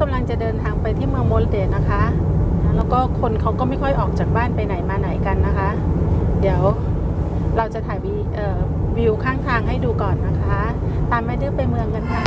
กำลังจะเดินทางไปที่เมืองโมลเดนนะคะ แล้วก็คนเขาก็ไม่ค่อยออกจากบ้านไปไหนมาไหนกันนะคะ เดี๋ยวเราจะถ่ายวีเอ่อวิวข้างทางให้ดูก่อนนะคะ ตามแม่ดื้อไปเมืองกันค่ะ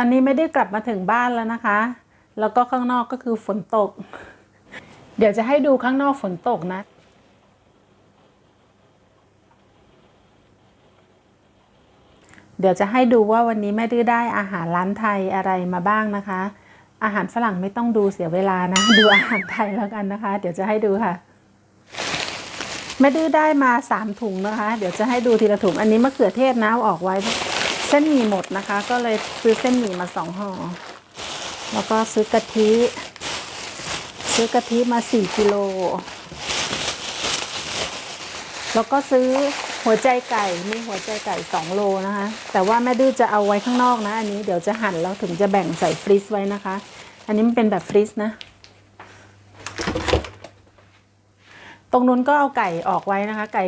อนนี้ไม่ได้กลับมาถึงบ้านแล้วนะคะ แล้วก็ข้างนอกก็คือฝนตก เดี๋ยวจะให้ดูข้างนอกฝนตกนะเดี๋ยวจะให้ดูว่าวันนี้แม่ดื้อได้อาหารร้านไทยอะไรมาบ้างนะคะ อาหารฝรั่งไม่ต้องดูเสียเวลานะ ดูอาหารไทยแล้วกันนะคะ เดี๋ยวจะให้ดูค่ะ แม่ดื้อได้มาสามถุงนะคะ เดี๋ยวจะให้ดูทีละถุง อันนี้มะเขือเทศนะเอาออกไว้ เส้นหมี่หมดนะคะ ก็เลยซื้อเส้นหมี่มาสองห่อ แล้วก็ซื้อกะทิ ซื้อกะทิมาสี่กิโล แล้วก็ซื้อหัวใจไก่มีหัวใจไก่สองโลนะคะ แต่ว่าแม่ดื้อจะเอาไว้ข้างนอกนะ อันนี้เดี๋ยวจะหั่นแล้วถึงจะแบ่งใส่ฟรีซไว้นะคะ อันนี้มันเป็นแบบฟรีซนะ ตรงนู้นก็เอาไก่ออกไว้นะคะ ไก่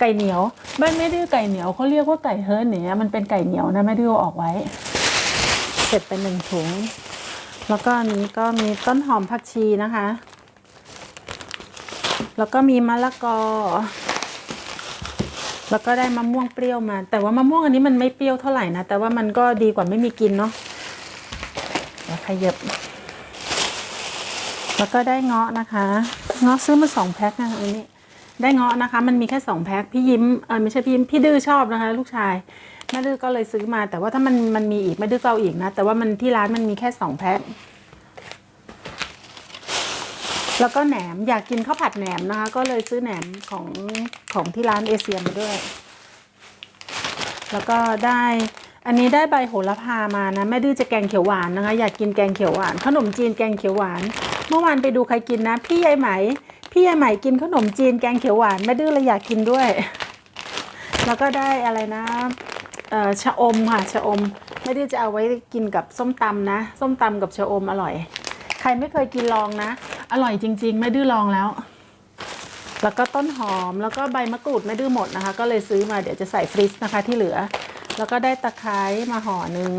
ไก่เหนียวบ้านแม่ดื้อไก่เหนียวเขาเรียกว่าไก่เฮิร์นเนี่ยมันเป็นไก่เหนียวนะแม่ดื้อออกไว้ เสร็จไปหนึ่งถุง แล้วก็นี้ก็มีต้นหอมผักชีนะคะ แล้วก็มีมะละกอ แล้วก็ได้มะม่วงเปรี้ยวมา แต่ว่ามะม่วงอันนี้มันไม่เปรี้ยวเท่าไหร่นะ แต่ว่ามันก็ดีกว่าไม่มีกินเนาะเดี๋ยวขยับแล้วก็ได้เงาะนะคะ เงาะซื้อมาสองแพ็คนะอันนี้ ได้เงาะนะคะ มันมีแค่สองแพ็คพี่ยิ้มเออไม่ใช่พี่ยิ้มพี่ดื้อชอบนะคะ ลูกชายแม่ดื้อก็เลยซื้อมา แต่ว่าถ้ามันมันมีอีกแม่ดื้อก็เอาอีกนะ แต่ว่ามันที่ร้านมันมีแค่สองแพ็คแล้วก็แหนมอยากกินข้าวผัดแหนมนะคะ ก็เลยซื้อแหนมของของที่ร้านเอเชียมาด้วย แล้วก็ได้อันนี้ได้ใบโหระพามานะแม่ดื้อจะแกงเขียวหวานนะคะ อยากกินแกงเขียวหวานขนมจีนแกงเขียวหวาน เมื่อวานไปดูใครกินนะ พี่ยายไหม พี่ยายไหม่กินขนมจีนแกงเขียวหวานแม่ดื้อเลยอยากกินด้วย แล้วก็ได้อะไรนะเอ่อชะอมค่ะชะอมแม่ดื้อจะเอาไว้กินกับส้มตำนะ ส้มตำกับชะอมอร่อย ใครไม่เคยกินลองนะ อร่อยจริงๆแม่ดื้อลองแล้ว แล้วก็ต้นหอมแล้วก็ใบมะกรูดไม่ดื้อหมดนะคะ ก็เลยซื้อมาเดี๋ยวจะใส่ฟรีซนะคะที่เหลือ แล้วก็ได้ตะไคร้มาห่อหนึ่ง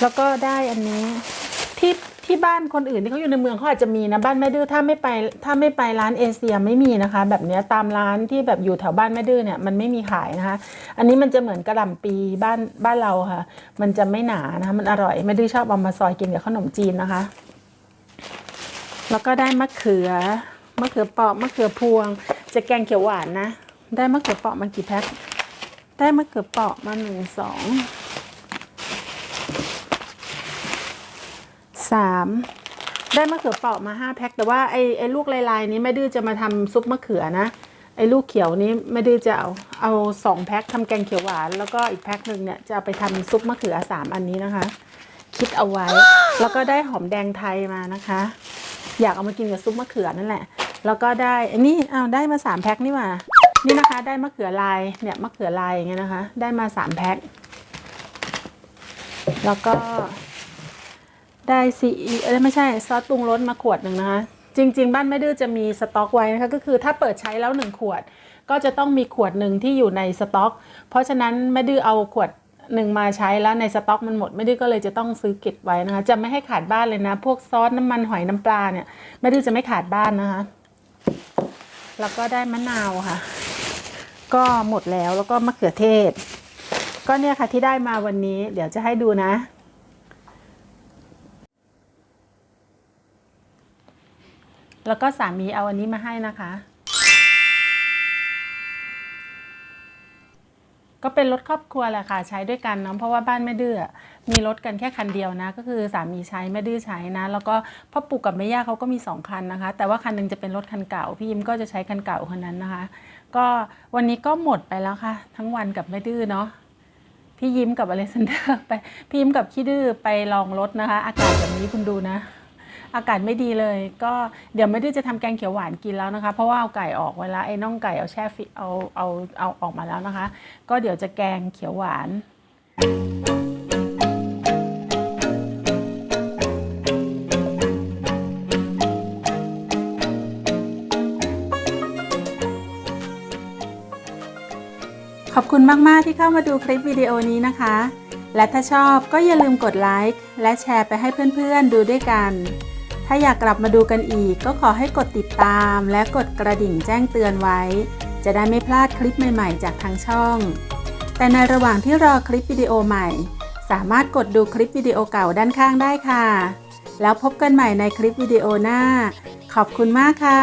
แล้วก็ได้อันนี้ที่ ที่บ้านคนอื่นที่เขาอยู่ในเมืองเขาอาจจะมีนะบ้านแม่ดื้อถ้าไม่ไปถ้าไม่ไปร้านเอเชียไม่มีนะคะ แบบนี้ตามร้านที่แบบอยู่แถวบ้านแม่ดื้อเนี่ยมันไม่มีขายนะคะ อันนี้มันจะเหมือนกระหล่ำปีบ้านบ้านเราค่ะ มันจะไม่หนานะคะมันอร่อยแม่ดื้อชอบเอามาซอยกินกับขนมจีนนะคะ แล้วก็ได้มะเขือมะเขือเปราะมะเขือพวง จะแกงเขียวหวานนะ ได้มะเขือเปราะมากี่แพ็คได้มะเขือเปราะมาหนึ่งสอง สามได้มะเขือเปราะมาห้าแพ็คแต่ว่าไอ้ไอ้ลูกลายๆนี้แม่ดื้อจะมาทำซุปมะเขือนะไอ้ลูกเขียวนี้แม่ดื้อจะเอาเอาสองแพ็คทำแกงเขียวหวาน แล้วก็อีกแพ็คหนึ่งเนี่ยจะเอาไปทำซุปมะเขือสามอันนี้นะคะ คิดเอาไว้ แล้วก็ได้หอมแดงไทยมานะคะ อยากเอามากินกับซุปมะเขือนั่นแหละ แล้วก็ได้อันนี้อ้าได้มาสามแพ็คนี่ว่านี่นะคะได้มะเขือลายเนี่ยมะเขือลายอย่างเงี้ยนะคะ ได้มาสามแพ็คแล้วก็ ได้ซีเอ้ยไม่ใช่ซอสปรุงรสมาขวดหนึ่งนะคะจริง ๆ บ้านแม่ดื้อจะมีสต็อกไว้นะคะก็คือถ้าเปิดใช้แล้วหนึ่งขวด ก็จะต้องมีขวดหนึ่งที่อยู่ในสต็อก เพราะฉะนั้นแม่ดื้อเอาขวดหนึ่งมาใช้แล้วในสต็อกมันหมดแม่ดื้อก็เลยจะต้องซื้อเก็บไว้นะคะจะไม่ให้ขาดบ้านเลยนะ พวกซอสน้ำมันหอยน้ำปลาเนี่ยแม่ดื้อจะไม่ขาดบ้านนะคะแล้วก็ได้มะนาวค่ะ ก็หมดแล้วแล้วก็มะเขือเทศ ก็เนี่ยค่ะที่ได้มาวันนี้ เดี๋ยวจะให้ดูนะ แล้วก็สามีเอาอันนี้มาให้นะคะ ก็เป็นรถครอบครัวแหละค่ะ ใช้ด้วยกันเนาะเพราะว่าบ้านแม่ดื้อมีรถกันแค่คันเดียวนะ ก็คือสามีใช้แม่ดื้อใช้นะ แล้วก็พ่อปู่กับแม่ย่าเขาก็มีสองคันนะคะ แต่ว่าคันหนึงจะเป็นรถคันเก่า พี่ยิ้มก็จะใช้คันเก่าคันนั้นนะคะ ก็วันนี้ก็หมดไปแล้วค่ะ ทั้งวันกับแม่ดื้อเนาะพี่ยิ้มกับอเลซันเดอร์ไปพี่ยิ้มกับขี้ดื้อไปลองรถนะคะ อากาศแบบนี้คุณดูนะ อากาศไม่ดีเลย ก็เดี๋ยวไม่ได้จะทำแกงเขียวหวานกินแล้วนะคะ เพราะว่าเอาไก่ออกไว้แล้วไอ้น่องไก่เอาแช่ฟิเอาเอาเอาออกมาแล้วนะคะ ก็เดี๋ยวจะแกงเขียวหวานขอบคุณมาก ๆ ที่เข้ามาดูคลิปวิดีโอนี้นะคะ และถ้าชอบก็อย่าลืมกดไลค์และแชร์ไปให้เพื่อน ๆ ดูด้วยกัน ถ้าอยากกลับมาดูกันอีก ก็ขอให้กดติดตามและกดกระดิ่งแจ้งเตือนไว้ จะได้ไม่พลาดคลิปใหม่ๆ จากทางช่อง แต่ในระหว่างที่รอคลิปวิดีโอใหม่ สามารถกดดูคลิปวิดีโอเก่าด้านข้างได้ค่ะ แล้วพบกันใหม่ในคลิปวิดีโอหน้า ขอบคุณมากค่ะ